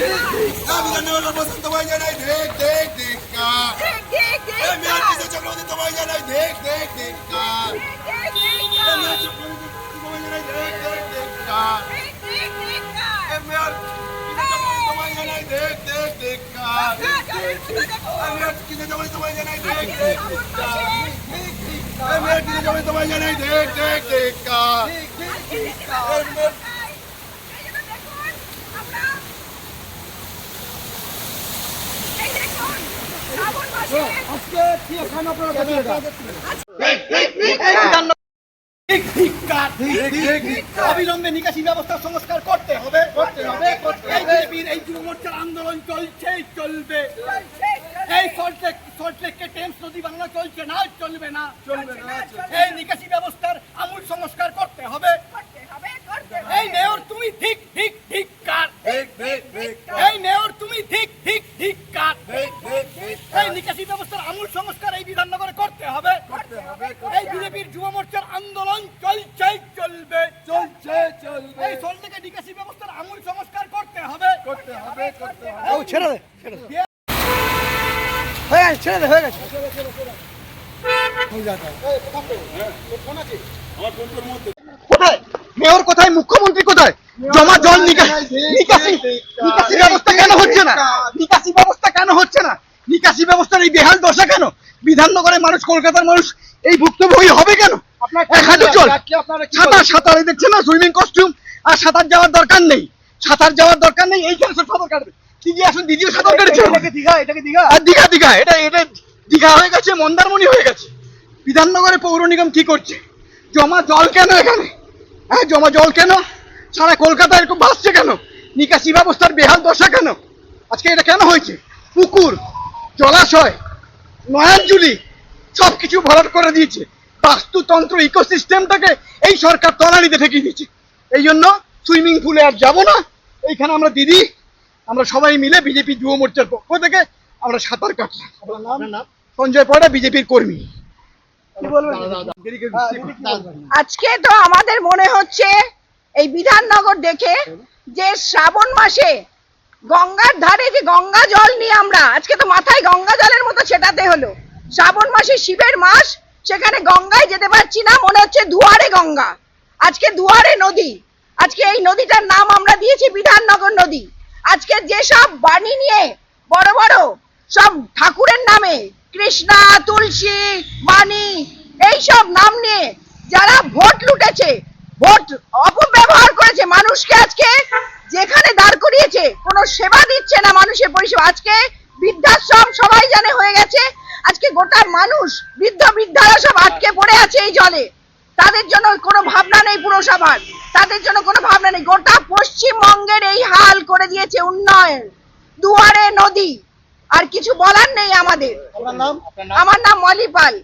বিধাননগর বসন্ত ভাই জানাই দেখ দেখ দেখ কা এই মেয়র কিশোর চক্রবর্তী তোমায় জানাই দেখ দেখ দেখ এই মেয়র চক্রবর্তী তোমায় জানাই দেখ দেখ দেখ কিশোর চক্রবর্তী তোমায় জানাই দেখ দেখ দেখ কা এই মেয়র কিশোর চক্রবর্তী তোমায় জানাই দেখ দেখ দেখ কা এই মেয়র কিশোর চক্রবর্তী তোমায় জানাই দেখ দেখ দেখ কা এই মেয়র আজকে অবিলম্বে নিকাশি ব্যবস্থা সংস্কার করতে হবে, করতে এই যুব মোর্চার আন্দোলন চলছেই চলবে। এই সল্টলেক সল্টলেককে টেমস নদী বাংলা চলছে না, চলবে না চলবে না। এই নিকাশি ব্যবস্থার ছেড়ে দে হয়ে গেছে ছেড়ে দে হয়ে গেছে। কোথায়? মেয়র কোথায়? মুখ্যমন্ত্রী কোথায়? জমা জল নিকাশি নিকাশি নিকাশি ব্যবস্থা কেন হচ্ছে না? নিকাশি ব্যবস্থা কেন হচ্ছে না? নিকাশি ব্যবস্থার এই বেহাল দশা কেন? বিধাননগরের মানুষ কলকাতার মানুষ এই ভুক্তভোগী হবে কেন? এক হাঁটু জল সাঁতার সাঁতার দেখছে না? সুইমিং কস্টিউম আর সাঁতার যাওয়ার দরকার নেই। সাঁতার যাওয়ার দরকার নেই এইখানে সব সাঁতার কাটবে। দিদি আসুন দিদিও সাঁতার কেটেছে? দীঘা এটাকে দীঘা। আর দীঘা দীঘা এটা এটা দীঘা হয়ে গেছে মন্দারমণি হয়ে গেছে। বিধাননগরে পৌর নিগম কি করছে? জমা জল কেন এখানে? হ্যাঁ জমা জল কেন? সারা কলকাতা এরকম ভাসছে কেন? নিকাশি ব্যবস্থার বেহাল দশা কেন? আজকে এটা কেন হয়েছে? পুকুর জলাশয় নয়াঞ্জুলি সব কিছু ভরাট করে দিয়েছে। বাস্তুতন্ত্র ইকোসিস্টেমটাকে এই সরকার তলানিতে ঠেকিয়ে দিয়েছে। এই জন্য সুইমিং পুলে আর যাব না। এইখানে আমরা দিদি আমরা সবাই মিলে বিজেপি যুব মোর্চার পক্ষ থেকে আমরা সাঁতার কাটলাম। সঞ্জয় পড়া বিজেপির কর্মী। আজকে তো আমাদের মনে হচ্ছে এই বিধাননগর দেখে যে শ্রাবণ মাসে গঙ্গার ধারে যে গঙ্গা জল নিয়ে আমরা আজকে তো মাথায় গঙ্গা জলের মতো সেটাতে হলো। শ্রাবণ মাসে শিবের মাস সেখানে গঙ্গায় যেতে পারছি না মনে হচ্ছে দুয়ারে গঙ্গা। আজকে দুয়ারে নদী। আজকে এই নদীটার নাম আমরা দিয়েছি বিধাননগর নদী। আজকে যেসব বাণী নিয়ে বড় বড় সব ঠাকুরের নামে কৃষ্ণা, তুলসী, বাণী এইসব নাম নিয়ে যারা ভোট লুটেছে, ভোট অপব্যবহার করেছে, মানুষকে আজকে যেখানে দাঁড় করিয়েছে, কোনো সেবা দিচ্ছে না মানুষের পরিষেবা। আজকে বৃদ্ধাশ্রম সবাই জানে হয়ে গেছে। আজকে গোটা মানুষ বৃদ্ধ বৃদ্ধারা সব আটকে পড়ে আছে এই জলে। তাদের জন্য কোনো ভাবনা নেই পুরসভার। তাদের জন্য কোনো ভাবনা নেই। গোটা পশ্চিমবঙ্গের এই হাল করে দিয়েছে উন্নয়ন। দুয়ারে নদী। আর কিছু বলার নেই আমাদের। আমার নাম মলি পাল।